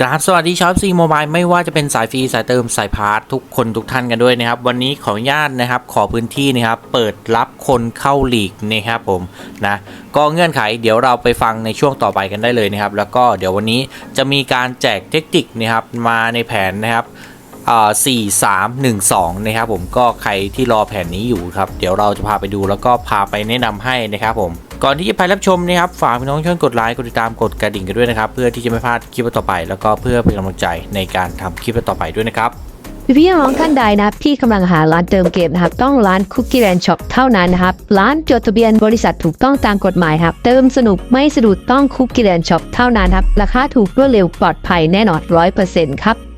กราบสวัสดีชาวซีโมบายไม่ว่าจะเป็นสายฟรีสายเติมสายพาร์ททุกคนทุกท่านกันด้วยนะครับ วันนี้ขออนุญาตนะครับขอพื้นที่นะครับ เปิดรับคนเข้าหลีกนะครับผมนะก็เงื่อนไขเดี๋ยวเราไปฟังในช่วงต่อไปกันได้เลยนะครับ แล้วก็เดี๋ยววันนี้จะมีการแจกเทคนิคนะครับมาในแผนนะครับสี่สามหนึ่งสองนะครับผมก็ใครที่รอแผนนี้อยู่ครับ เดี๋ยวเราจะพาไปดูแล้วก็พาไปแนะนำให้นะครับผม ก่อนที่จะไปรับชมนะครับฝากพี่น้องช่วยกดไลค์กดติดตามกดกระดิ่งกันด้วยนะครับ เพื่อที่จะไม่พลาดคลิปต่อไปแล้วก็เพื่อเป็นกำลังใจในการทำคลิปต่อไปด้วยนะครับพี่พี่น้องท่านใดนะครับที่กำลังหาร้านเติมเกมนะครับ ต้องร้านคุกกี้แ n นช็อปเท่านั้นนะครับ ร้านจดทะเบียนบริษัทถูกต้องตามกฎหมายครับ เติมสนุกไม่สะดุดต้องคุกกี้แ n นช็อปเท่านั้นครับ ราคาถูกรวดเร็วปลอดภัยแน่นอนร้อยเปอร์เซ็นต์ครับ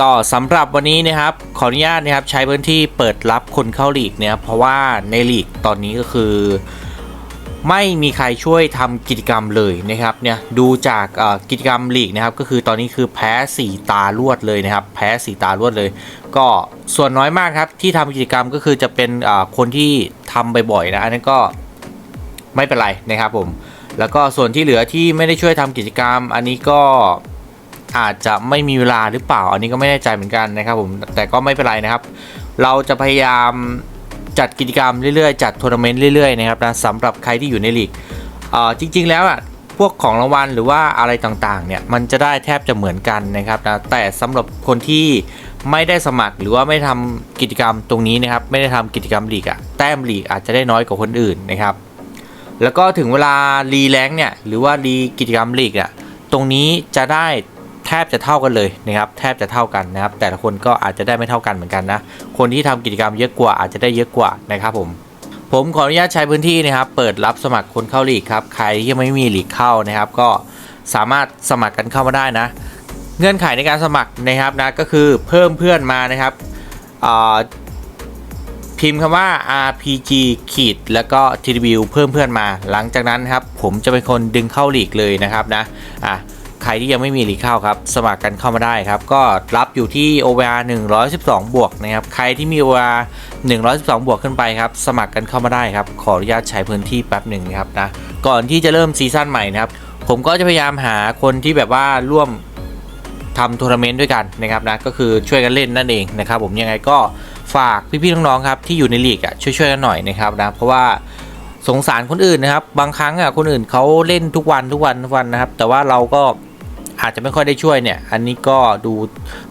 ก็สำหรับวันนี้นะครับขออนุญาตนะครับใช้พื้นที่เปิดรับคนเข้าลีกเนี่ยเพราะว่าในลีกตอนนี้ก็คือ ไม่มีใครช่วยทำกิจกรรมเลยนะครับเนี่ยดูจากกิจกรรมลีกนะครับก็คือตอนนี้คือแพ้4ตารวดเลยนะครับแพ้4ตารวดเลย ก็ส่วนน้อยมากครับที่ทำกิจกรรมก็คือจะเป็นคนที่ทำบ่อยๆนะอันนั้นก็ไม่เป็นไรนะครับผมแล้วก็ส่วนที่เหลือที่ไม่ได้ช่วยทำกิจกรรม อันนี้ก็ อาจจะไม่มีเวลาหรือเปล่า อันนี้ก็ไม่แน่ใจเหมือนกันนะครับผมแต่ก็ไม่เป็นไรนะครับ เราจะพยายามจัดกิจกรรมเรื่อยๆ จัดทัวร์นาเมนต์เรื่อยๆนะครับนะสำหรับใครที่อยู่ในลีกอ่อจริง ๆ แล้วอะพวกของรางวัลหรือว่าอะไรต่างๆเนี่ยมันจะได้แทบจะเหมือนกันนะครับนะแต่สำหรับคนที่ไม่ได้สมัครหรือว่าไม่ทำกิจกรรมตรงนี้นะครับไม่ได้ทำกิจกรรมลีกอะแต้มลีกอาจจะได้น้อยกว่าคนอื่นนะครับแล้วก็ถึงเวลารีแลงเนี่ยหรือว่ารีกิจกรรมลีกอะตรงนี้จะได้ แทบจะเท่ากันเลยนะครับ แทบจะเท่ากันนะครับ แต่ละคนก็อาจจะได้ไม่เท่ากันเหมือนกันนะ คนที่ทำกิจกรรมเยอะกว่าอาจจะได้เยอะกว่านะครับผม ผมขออนุญาตใช้พื้นที่นะครับ เปิดรับสมัครคนเข้าลีกครับ ใครที่ยังไม่มีลีกเข้านะครับ ก็สามารถสมัครกันเข้ามาได้นะ เงื่อนไขในการสมัครนะครับนะก็คือเพิ่มเพื่อนมานะครับพิมพ์คำว่า RPG ขีดแล้วก็ TW เพิ่มเพื่อนมา หลังจากนั้นครับผมจะเป็นคนดึงเข้าลีกเลยนะครับนะ อะ ใครที่ยังไม่มีลีเข้าครับ สมัครกันเข้ามาได้ครับ ก็รับอยู่ที่ OVR 112 บวกนะครับ ใครที่มี OVR 112 บวกขึ้นไปครับ สมัครกันเข้ามาได้ครับ ขออนุญาตใช้พื้นที่แป๊บหนึ่งนะครับนะ ก่อนที่จะเริ่มซีซั่นใหม่นะครับ ผมก็จะพยายามหาคนที่แบบว่าร่วมทำทัวร์นาเมนต์ด้วยกันนะครับนะ ก็คือช่วยกันเล่นนั่นเองนะครับ ผมยังไงก็ฝากพี่ๆน้องๆครับที่อยู่ในลีกอะช่วยๆกันหน่อยนะครับนะ เพราะว่าสงสารคนอื่นนะครับ บางครั้งอะคนอื่นเขาเล่นทุกวันทุกวันทุกวันนะครับ แต่ว่าเราก็ อาจจะไม่ค่อยได้ช่วยเนี่ย อันนี้ก็ดู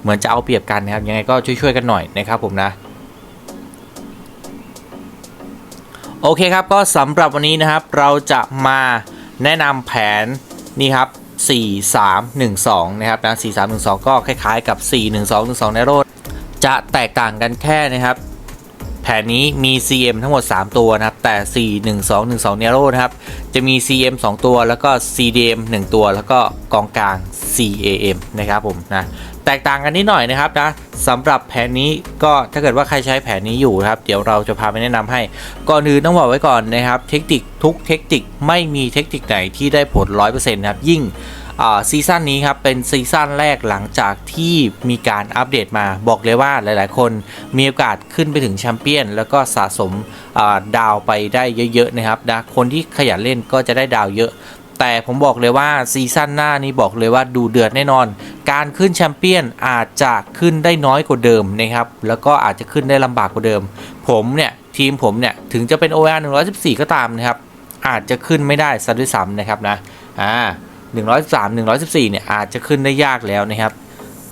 เหมือนจะเอาเปรียบกันนะครับ ยังไงก็ช่วยๆกันหน่อยนะครับผมนะโอเคครับก็สำหรับวันนี้นะครับ เราจะมาแนะนำแผนนี่ครับ 4 3 1 2 นะครับนะ4 3 1 2 ก็คล้ายๆกับ 4 1 2 1 2ในโรดจะแตกต่างกันแค่นะครับ แผนนี้มี CM ทั้งหมด 3 ตัวนะครับ แต่ 4 1 2 1 2 Nero นะครับ จะมี CM 2 ตัว แล้วก็ CDM 1 ตัว แล้วก็กองกลาง CAM นะครับผมนะ แตกต่างกันนิดหน่อยนะครับนะสำหรับแผนนี้ก็ถ้าเกิดว่าใครใช้แผนนี้อยู่ครับ เดี๋ยวเราจะพาไปแนะนำให้ ก่อนอื่นต้องบอกไว้ก่อนนะครับ เทคนิคทุกเทคนิคไม่มีเทคนิคไหนที่ได้ผล 100%นะครับ ยิ่ง ซีซั่นนี้ครับเป็นซีซั่นแรกหลังจากที่มีการอัปเดตมาบอกเลยว่าหลายๆ คนมีโอกาสขึ้นไปถึงแชมเปี้ยน แล้วก็สะสมดาวไปได้เยอะ ๆ นะครับนะคนที่ขยันเล่นก็จะได้ดาวเยอะ แต่ผมบอกเลยว่าซีซั่นหน้านี้บอกเลยว่าดูเดือดแน่นอน การขึ้นแชมเปี้ยนอาจจะขึ้นได้น้อยกว่าเดิมนะครับแล้วก็อาจจะขึ้นได้ลำบากกว่าเดิม ผมเนี่ยทีมผมเนี่ยถึงจะเป็น OR 114 ก็ตามนะครับอาจจะขึ้นไม่ได้ซะด้วยซ้ำนะครับนะอ่า 103 114เนี่ยอาจจะขึ้นได้ยากแล้วนะครับ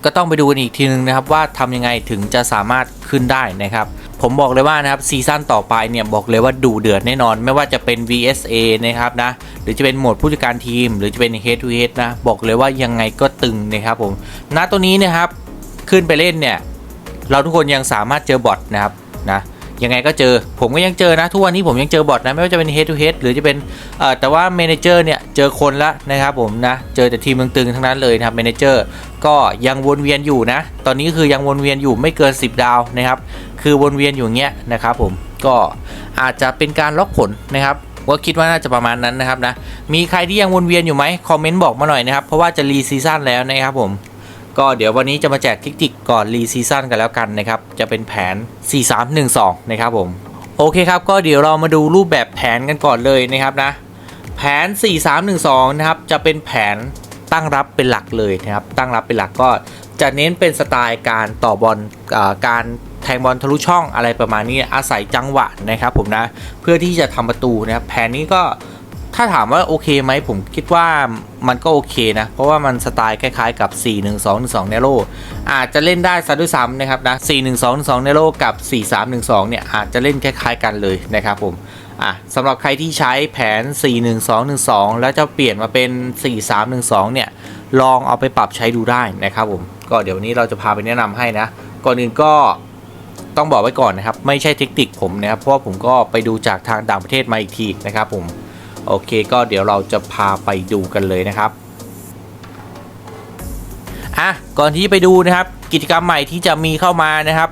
ก็ต้องไปดูกันอีกทีนึงนะครับว่าทำยังไงถึงจะสามารถขึ้นได้นะครับ ผมบอกเลยว่านะครับซีซั่นต่อไปเนี่ยบอกเลยว่าดูเดือดแน่นอน ไม่ว่าจะเป็น VSA นะครับนะหรือจะเป็นโหมดผู้จัดการทีม หรือจะเป็น Head to Head นะบอกเลยว่ายังไงก็ตึงนะครับผมณตัวนี้นะครับขึ้นไปเล่นเนี่ยเราทุกคนยังสามารถเจอบอทนะครับนะ ยังไงก็เจอ ผมก็ยังเจอนะ ทุกวันนี้ผมยังเจอบอทนะ ไม่ว่าจะเป็น head to head หรือจะเป็นเอ่อแต่ว่า manager เนี่ย เจอคนละนะครับผมนะ เจอแต่ทีมตึงๆทั้งนั้นเลยนะครับ manager ก็ยังวนเวียนอยู่นะ ตอนนี้คือยังวนเวียนอยู่ไม่เกิน 10 ดาวนะครับ คือวนเวียนอยู่างเงี้ยนะครับผมก็อาจจะเป็นการล็อกผลนะครับว่าคิดว่าน่าจะประมาณนั้นนะครับนะ มีใครที่ยังวนเวียนอยู่ไหมคอมเมนต์บอกมาหน่อยนะครับ เพราะว่าจะรีซีซั่นแล้วนะครับผม ก็เดี๋ยววันนี้จะมาแจกเทคนิคก่อนรีซีซั่นกันแล้วกันนะครับ จะเป็นแผน 4-3-1-2 นะครับผม โอเคครับ ก็เดี๋ยวเรามาดูรูปแบบแผนกันก่อนเลยนะครับนะ แผน 4-3-1-2 นะครับ จะเป็นแผนตั้งรับเป็นหลักเลยนะครับ ตั้งรับเป็นหลักก็จะเน้นเป็นสไตล์การต่อบอลการแทงบอลทะลุช่องอะไรประมาณนี้อาศัยจังหวะนะครับผมนะ เพื่อที่จะทำประตูนะครับแผนนี้ก็ ถ้าถามว่าโอเคไหมผมคิดว่ามันก็โอเคนะ เพราะว่ามันสไตล์คล้ายๆกับ 4-1-2-1-2เนโรอาจจะเล่นได้ซะด้วยซ้ำนะครับนะ 4-1-2-1-2เนโรกับ 4-3-1-2 เนี่ยอาจจะเล่นคล้ายๆกันเลยนะครับผมอะสำหรับใครที่ใช้แผน 41212 แล้วจะเปลี่ยนมาเป็น 4312 เนี่ยลองเอาไปปรับใช้ดูได้นะครับผมก็เดี๋ยววันนี้เราจะพาไปแนะนำให้นะ ก่อนอื่นก็ต้องบอกไว้ก่อนนะครับ ไม่ใช่เทคนิคผมนะครับ เพราะผมก็ไปดูจากทางต่างประเทศมาอีกทีนะครับผม โอเคก็เดี๋ยวเราจะพาไปดูกันเลยนะครับอะก่อนที่จะไปดูนะครับกิจกรรมใหม่ที่จะมีเข้ามานะครับ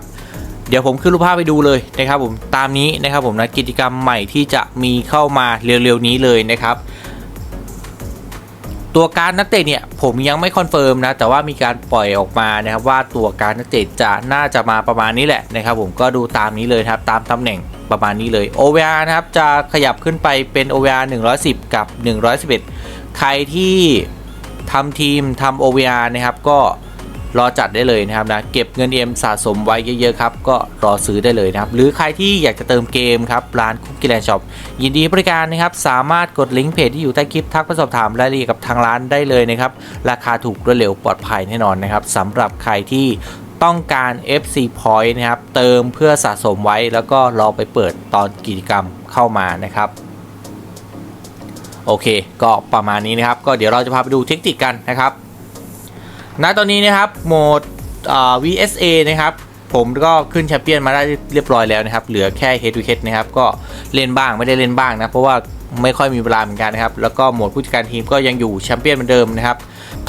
เดี๋ยวผมขึ้นรูปภาพไปดูเลยนะครับผมตามนี้นะครับผมนะกิจกรรมใหม่ที่จะมีเข้ามาเร็วๆนี้เลยนะครับตัวการนักเตะเนี่ยผมยังไม่คอนเฟิร์มนะแต่ว่ามีการปล่อยออกมานะครับว่าตัวการนักเตะจะน่าจะมาประมาณนี้แหละนะครับผมก็ดูตามนี้เลยครับตามตำแหน่ง ประมาณนี้เลย OVR นะครับจะขยับขึ้นไปเป็น OVR 110 กับ 111 ใครที่ทำทีมทำ OVR นะครับก็รอจัดได้เลยนะครับนะเก็บเงินเอ็มสะสมไว้เยอะๆครับก็รอซื้อได้เลยนะครับ หรือใครที่อยากจะเติมเกมครับร้านคุกกี้แลนด์ช็อปยินดีบริการนะครับ สามารถกดลิงก์เพจที่อยู่ใต้คลิปทักไปสอบถามรายละเอียดกับทางร้านได้เลยนะครับ ราคาถูกรวดเร็วปลอดภัยแน่นอนนะครับสำหรับใครที่ ต้องการ FC Point นะครับ เติมเพื่อสะสมไว้แล้วก็รอไปเปิดตอนกิจกรรมเข้ามานะครับ โอเค ก็ประมาณนี้นะครับ ก็เดี๋ยวเราจะพาไปดูเทคนิคกันนะครับ ณ ตอนนี้นะครับโหมด VSA นะครับผมก็ขึ้นแชมเปี้ยนมาได้เรียบร้อยแล้วนะครับ เหลือแค่ Head to Head นะครับ ก็เล่นบ้างไม่ได้เล่นบ้างนะ เพราะว่าไม่ค่อยมีเวลาเหมือนกันนะครับ แล้วก็โหมดผู้จัดการทีมก็ยังอยู่แชมเปี้ยนเหมือนเดิมนะครับ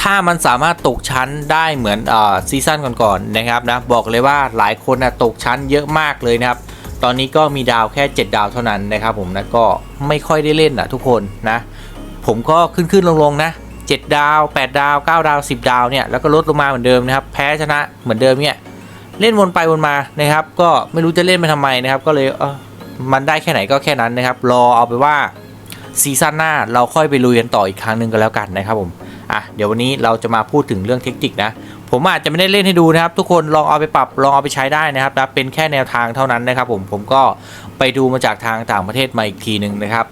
ถ้ามันสามารถตกชั้นได้เหมือนอ่าซีซั่นก่อนๆนะครับนะบอกเลยว่าหลายคนนะตกชั้นเยอะมากเลยนะครับ ตอนนี้ก็มีดาวแค่ 7 ดาวเท่านั้นนะครับผมนะก็ไม่ค่อยได้เล่นนะทุกคนนะ ผมก็ขึ้นขึ้นลงลงๆนะ 7 ดาว 8 ดาว 9 ดาว 10 ดาวเนี่ยแล้วก็ลดลงมาเหมือนเดิมนะครับ แพ้ชนะเหมือนเดิมเนี่ยเล่นวนไปวนมานะครับ ก็ไม่รู้จะเล่นไปทำไมนะครับ ก็เลยเออมันได้แค่ไหนก็แค่นั้นนะครับ รอเอาไปว่าซีซั่นหน้าเราค่อยไปลุยกันต่ออีกครั้งหนึ่งก็แล้วกันนะครับผม อะเดี๋ยววันนี้เราจะมาพูดถึงเรื่องเทคนิคนะผมอาจจะไม่ได้เล่นให้ดูนะครับ ทุกคนลองเอาไปปรับลองเอาไปใช้ได้นะครับนะเป็นแค่แนวทางเท่านั้นนะครับ ผมผมก็ไปดูมาจากทางต่างประเทศมาอีกทีหนึ่งนะครับ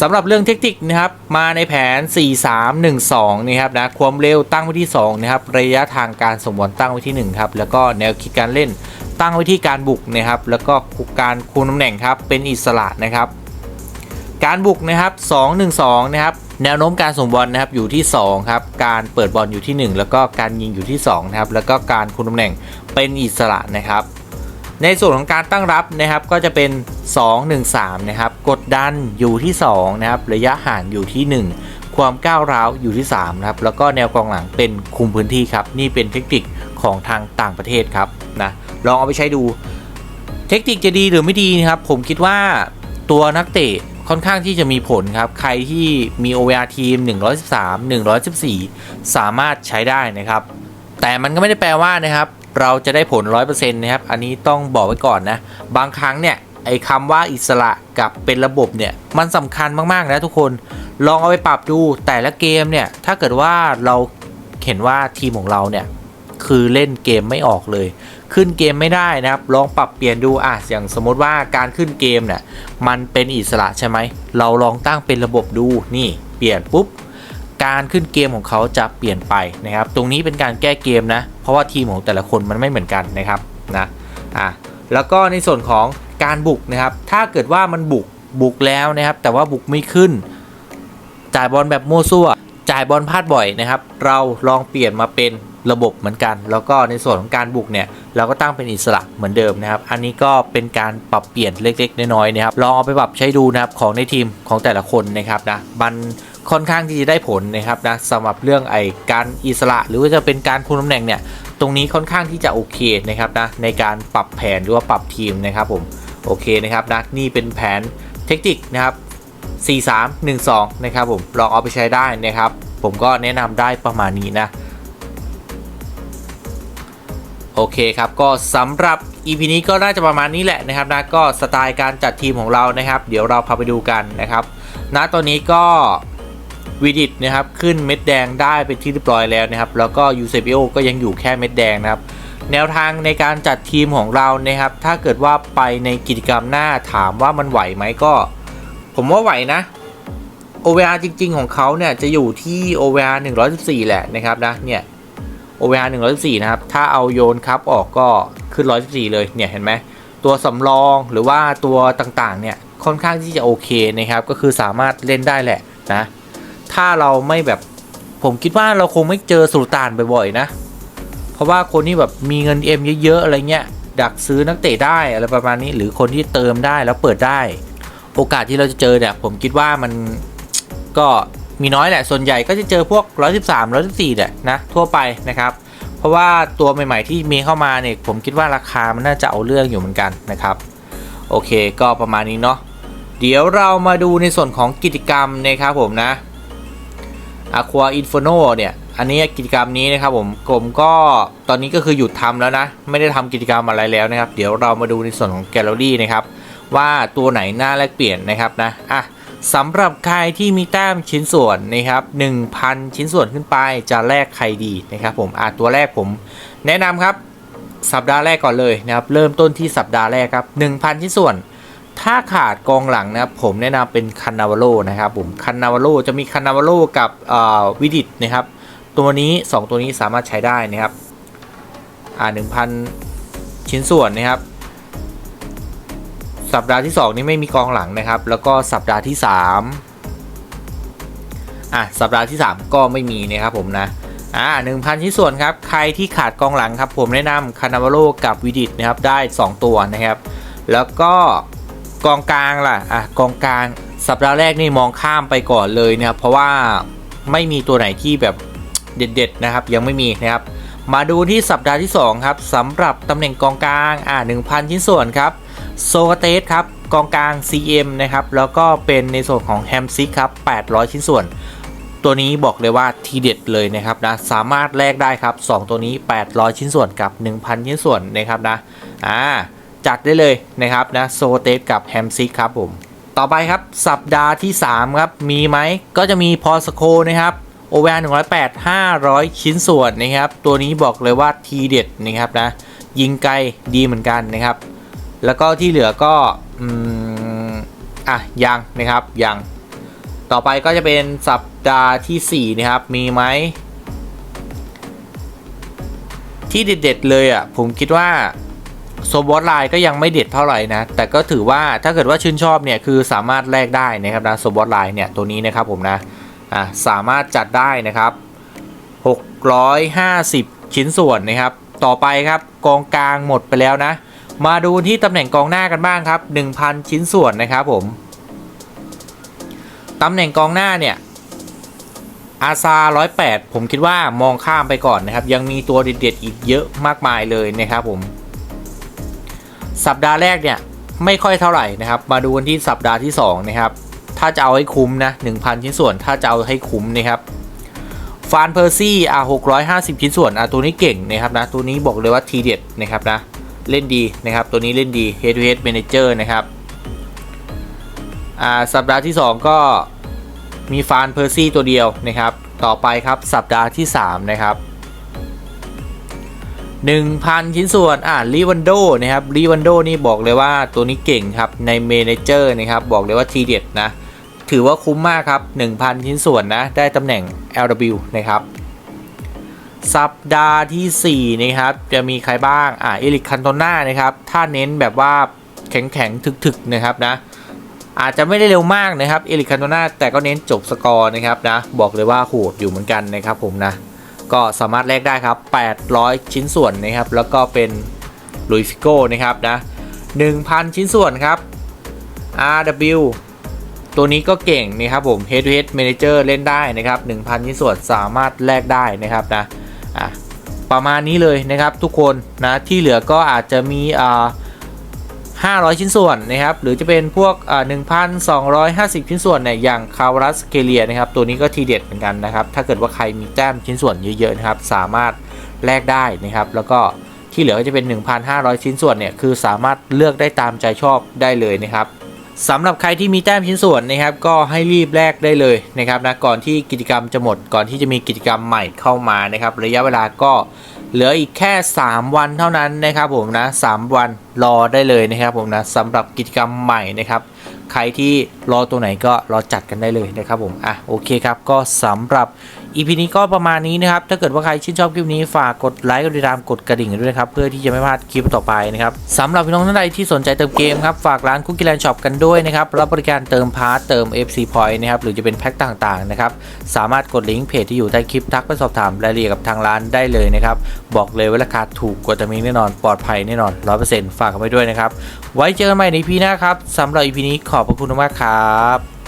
สำหรับเรื่องเทคนิคนะครับมาในแผน 4312นะครับนะความเร็วตั้งไว้ที่2นะครับระยะทางการส่งบอลตั้งไว้ที่1ครับแล้วก็แนวคิดการเล่นตั้งไว้ที่การบุกนะครับแล้วก็การคูณตำแหน่งครับเป็นอิสระนะครับ การบุกนะครับ212นะครับ แนวโน้มการส่งบอลนะครับอยู่ที่2ครับการเปิดบอลอยู่ที่ 1 แล้วก็การยิงอยู่ที่2นะครับแล้วก็การคูณตำแหน่งเป็นอิสระนะครับ ในส่วนของการตั้งรับนะครับก็จะเป็น 2 1 3นะครับกดดันอยู่ที่2นะครับระยะห่างอยู่ที่ 1 ความก้าวร้าวอยู่ที่3นะครับแล้วก็แนวกองหลังเป็นคุมพื้นที่ครับนี่เป็นเทคนิคของทางต่างประเทศครับนะลองเอาไปใช้ดู เทคนิคจะดีหรือไม่ดีนะครับผมคิดว่าตัวนักเตะ ค่อนข้างที่จะมีผลครับ ใครที่มี OVR ทีม 113 114 สามารถใช้ได้นะครับ แต่มันก็ไม่ได้แปลว่านะครับ เราจะได้ผล 100%นะครับ อันนี้ต้องบอกไว้ก่อนนะ บางครั้งเนี่ย ไอ้คำว่าอิสระกับเป็นระบบเนี่ย มันสำคัญมาก ๆ นะทุกคน ลองเอาไปปรับดูแต่ละเกมเนี่ย ถ้าเกิดว่าเราเห็นว่าทีมของเราเนี่ย คือเล่นเกมไม่ออกเลย ขึ้นเกมไม่ได้นะครับ ลองปรับเปลี่ยนดูอะอย่างสมมติว่าการขึ้นเกมเนี่ยมันเป็นอิสระใช่ไหม เราลองตั้งเป็นระบบดูนี่เปลี่ยนปุ๊บการขึ้นเกมของเขาจะเปลี่ยนไปนะครับ ตรงนี้เป็นการแก้เกมนะ เพราะว่าทีมของแต่ละคนมันไม่เหมือนกันนะครับนะอะแล้วก็ในส่วนของการบุกนะครับ ถ้าเกิดว่ามันบุกบุกแล้วนะครับ แต่ว่าบุกไม่ขึ้น จ่ายบอลแบบมั่วซั่ว จ่ายบอลพลาดบ่อยนะครับ เราลองเปลี่ยนมาเป็น ระบบเหมือนกัน แล้วก็ในส่วนของการบุกเนี่ยเราก็ตั้งเป็นอิสระเหมือนเดิมนะครับ อันนี้ก็เป็นการปรับเปลี่ยนเล็กๆ น้อยๆนะครับ ลองเอาไปปรับใช้ดูนะครับของในทีมของแต่ละคนนะครับนะมันค่อนข้างที่จะได้ผลนะครับนะสำหรับเรื่องไอการอิสระ หรือว่าจะเป็นการคุมตำแหน่งเนี่ยตรงนี้ค่อนข้างที่จะโอเคนะครับนะในการปรับแผนหรือว่าปรับทีมนะครับผมโอเคนะครับนะนี่เป็นแผนเทคนิคนะครับ 4312 นะครับผมลองเอาไปใช้ได้นะครับ ผมก็แนะนำได้ประมาณนี้นะ โอเคครับก็สำหรับ EP นี้ก็น่าจะประมาณนี้แหละนะครับนะก็สไตล์การจัดทีมของเรานะครับ เดี๋ยวเราพาไปดูกันนะครับณตอนนี้ก็วิดิตนะครับขึ้นเม็ดแดงได้เป็นที่เรียบร้อยแล้วนะครับ แล้วก็ยูเซบิโอก็ยังอยู่แค่เม็ดแดงนะครับ แนวทางในการจัดทีมของเรานะครับ ถ้าเกิดว่าไปในกิจกรรมหน้าถามว่ามันไหวไหมก็ ผมว่าไหวนะ OVR จริง ๆ ของเขาเนี่ยจะอยู่ที่ OVR 114 แหละนะครับนะเนี่ย OVR 114 นะครับ ถ้าเอาโยนครับออกก็ขึ้น 114 เลยเนี่ยเห็นไหมตัวสำรองหรือว่าตัวต่างๆ เนี่ยค่อนข้างที่จะโอเคนะครับ ก็คือสามารถเล่นได้แหละนะ ถ้าเราไม่แบบผมคิดว่าเราคงไม่เจอสุลต่านบ่อยๆนะ เพราะว่าคนที่แบบมีเงินเอ็มเยอะๆอะไรเงี้ยดักซื้อนักเตะได้อะไรประมาณนี้หรือคนที่เติมได้แล้วเปิดได้ โอกาสที่เราจะเจอเนี่ยผมคิดว่ามันก็ มีน้อยแหละ ส่วนใหญ่ก็จะเจอพวก 113 114แหละนะทั่วไปนะครับเพราะว่าตัวใหม่ ๆ ที่มีเข้ามาเนี่ยผมคิดว่าราคามันน่าจะเอาเรื่องอยู่เหมือนกันนะครับโอเคก็ประมาณนี้เนาะเดี๋ยวเรามาดูในส่วนของกิจกรรมนะครับผมนะ Aqua Inferno เนี่ย อันนี้กิจกรรมนี้นะครับผมผมก็ตอนนี้ก็คือหยุดทำแล้วนะ ไม่ได้ทำกิจกรรมอะไรแล้วนะครับ เดี๋ยวเรามาดูในส่วนของแกลเลอรี่นะครับ ว่าตัวไหนน่าแลกเปลี่ยนนะครับนะอะ สำหรับใครที่มีแต้มชิ้นส่วนนะครับ1,000 ชิ้นส่วนขึ้นไปจะแลกใครดีนะครับผมอะตัวแรกผม แนะนำครับสัปดาห์แรกก่อนเลยนะครับเริ่มต้นที่สัปดาห์แรกครับ 1,000 ชิ้นส่วน ถ้าขาดกองหลังนะครับผมแนะนำเป็นคันนาวโลนะครับผมคันนาวโลจะมีคันนาวโลกับวิดิตนะครับตัวนี้ 2 ตัวนี้สามารถใช้ได้นะครับอ่า1,000 ชิ้นส่วนนะครับ สัปดาห์ที่ 2 นี่ไม่มีกองหลังนะครับ แล้วก็สัปดาห์ที่ 3 อะ สัปดาห์ที่ 3 ก็ไม่มีนะครับผมนะ อ่า1,000ชิ้นส่วนครับ ใครที่ขาดกองหลังครับผมแนะนำคานาวาโลกับวิดิตนะครับ ได้ 2 ตัวนะครับ แล้วก็กองกลางล่ะ อะ กองกลาง สัปดาห์แรกนี่มองข้ามไปก่อนเลยนะครับ เพราะว่าไม่มีตัวไหนที่แบบเด็ดๆนะครับ ยังไม่มีนะครับ มาดูที่สัปดาห์ที่ 2 ครับสำหรับตำแหน่งกองกลาง อ่า1,000 ชิ้นส่วนครับ โซเตสครับกองกลาง CM นะครับแล้วก็เป็นในส่วนของแฮมซิกครับ800 ชิ้นส่วน ตัวนี้บอกเลยว่าทีเด็ดเลยนะครับนะสามารถแลกได้ครับ 2 ตัวนี้ 800 ชิ้นส่วนกับ 1,000 ชิ้นส่วนนะครับนะอ่าจัดได้เลยนะครับนะโซเตสกับแฮมซิกครับผมต่อไปครับสัปดาห์ที่ 3 ครับ มีไหมก็จะมีพอสโคนะครับโอเวอร์108 500 ชิ้นส่วนนะครับ ตัวนี้บอกเลยว่าทีเด็ดนะครับนะยิงไกลดีเหมือนกันนะครับ แล้วก็ที่เหลือก็อืมอะยังนะครับยังต่อไปก็จะเป็นสัปดาห์ที่ 4 นะครับ มีไหม ที่เด็ดๆเลยอะ ผมคิดว่าโซบอสไลน์ก็ยังไม่เด็ดเท่าไหร่นะ แต่ก็ถือว่าถ้าเกิดว่าชื่นชอบเนี่ย คือสามารถแลกได้นะครับนะโซบอสไลน์เนี่ย ตัวนี้นะครับผมนะ อะสามารถจัดได้นะครับ 650 ชิ้นส่วนนะครับ ต่อไปครับกองกลางหมดไปแล้วนะ มาดูที่ตำแหน่งกองหน้ากันบ้างครับ 1,000 ชิ้นส่วนนะครับผม ตำแหน่งกองหน้าเนี่ยอาซา108 ผมคิดว่ามองข้ามไปก่อนนะครับ ยังมีตัวเด็ดๆอีกเยอะมากมายเลยนะครับผม สัปดาห์แรกเนี่ยไม่ค่อยเท่าไหร่นะครับ มาดูกันที่สัปดาห์ที่2นะครับถ้าจะเอาให้คุ้มนะ1,000 ชิ้นส่วน ถ้าจะเอาให้คุ้มนะครับฟานเพอร์ซี่อะ650 ชิ้นส่วนอะตัวนี้เก่งนะครับนะตัวนี้บอกเลยว่าทีเด็ดนะครับนะ เล่นดีนะครับ ตัวนี้เล่นดี Head to Head Manager นะครับอ่าสัปดาห์ที่ 2 ก็มีฟานเพอร์ซี่ตัวเดียวนะครับ ต่อไปครับสัปดาห์ที่ 3 นะครับ 1,000 ชิ้นส่วนอ่าลีวันโดนะครับลีวันโดนี่บอกเลยว่าตัวนี้เก่งครับในเมนเจอร์นะครับ บอกเลยว่าทีเด็ดนะ ถือว่าคุ้มมากครับ 1,000 ชิ้นส่วนนะ ได้ตำแหน่ง LW นะครับ สัปดาห์ที่ 4 นะครับ จะมีใครบ้าง อ่าเอลิกคันโตนานะครับ ถ้าเน้นแบบว่าแข็งแข็งถึกๆ นะครับนะ อาจจะไม่ได้เร็วมากนะครับเอลิกคันโตนาแต่ก็เน้นจบสกอร์นะครับนะ บอกเลยว่าโหดอยู่เหมือนกันนะครับผมนะ ก็สามารถแลกได้ครับ 800 ชิ้นส่วนนะครับ แล้วก็เป็นลุยฟิโก้นะครับนะ 1,000 ชิ้นส่วนครับ RW ตัวนี้ก็เก่งนะครับผม Head to Head Manager เล่นได้นะครับ 1,000ชิ้นส่วนสามารถแลกได้นะครับนะ อะประมาณนี้เลยนะครับทุกคนนะที่เหลือก็อาจจะมีอ่า500 ชิ้นส่วนนะครับ หรือจะเป็นพวกอ่า1,250 ชิ้นส่วนเนี่ยอย่างคาวรัสเกเลียนะครับ ตัวนี้ก็ทีเด็ดเหมือนกันนะครับ ถ้าเกิดว่าใครมีแต้มชิ้นส่วนเยอะๆนะครับ สามารถแลกได้นะครับ แล้วก็ที่เหลือก็จะเป็น 1,500 ชิ้นส่วนเนี่ย คือสามารถเลือกได้ตามใจชอบได้เลยนะครับ สำหรับใครที่มีแต้มชิ้นส่วนนะครับ ก็ให้รีบแลกได้เลยนะครับนะก่อนที่กิจกรรมจะหมดก่อนที่จะมีกิจกรรมใหม่เข้ามานะครับ ระยะเวลาก็เหลืออีกแค่ 3 วันเท่านั้นนะครับผมนะ3วันรอได้เลยนะครับผมนะสำหรับกิจกรรมใหม่นะครับใครที่รอตัวไหนก็รอจัดกันได้เลยนะครับผมอะโอเคครับก็สำหรับ EP นี้ก็ประมาณนี้นะครับ ถ้าเกิดว่าใครชื่นชอบคลิปนี้ฝากกดไลค์กดติดตามกดกระดิ่งด้วยนะครับ เพื่อที่จะไม่พลาดคลิปต่อไปนะครับสำหรับพี่น้องท่านใดที่สนใจเติมเกมครับ ฝากร้านคุกกี้แลนด์ช็อปกันด้วยนะครับ รับบริการเติมพาร์ทเติม FC Point นะครับ หรือจะเป็นแพ็คต่างๆนะครับ สามารถกดลิงก์เพจที่อยู่ใต้คลิปทักไปสอบถามรายละเอียดกับทางร้านได้เลยนะครับ บอกเลยว่าราคาถูกกว่าจะมีแน่นอน ปลอดภัยแน่นอน 100%ฝากกันไว้ด้วยนะครับ ไว้เจอกันใหม่ใน EP หน้าครับสำหรับ EP นี้ขอบพระคุณมากครับ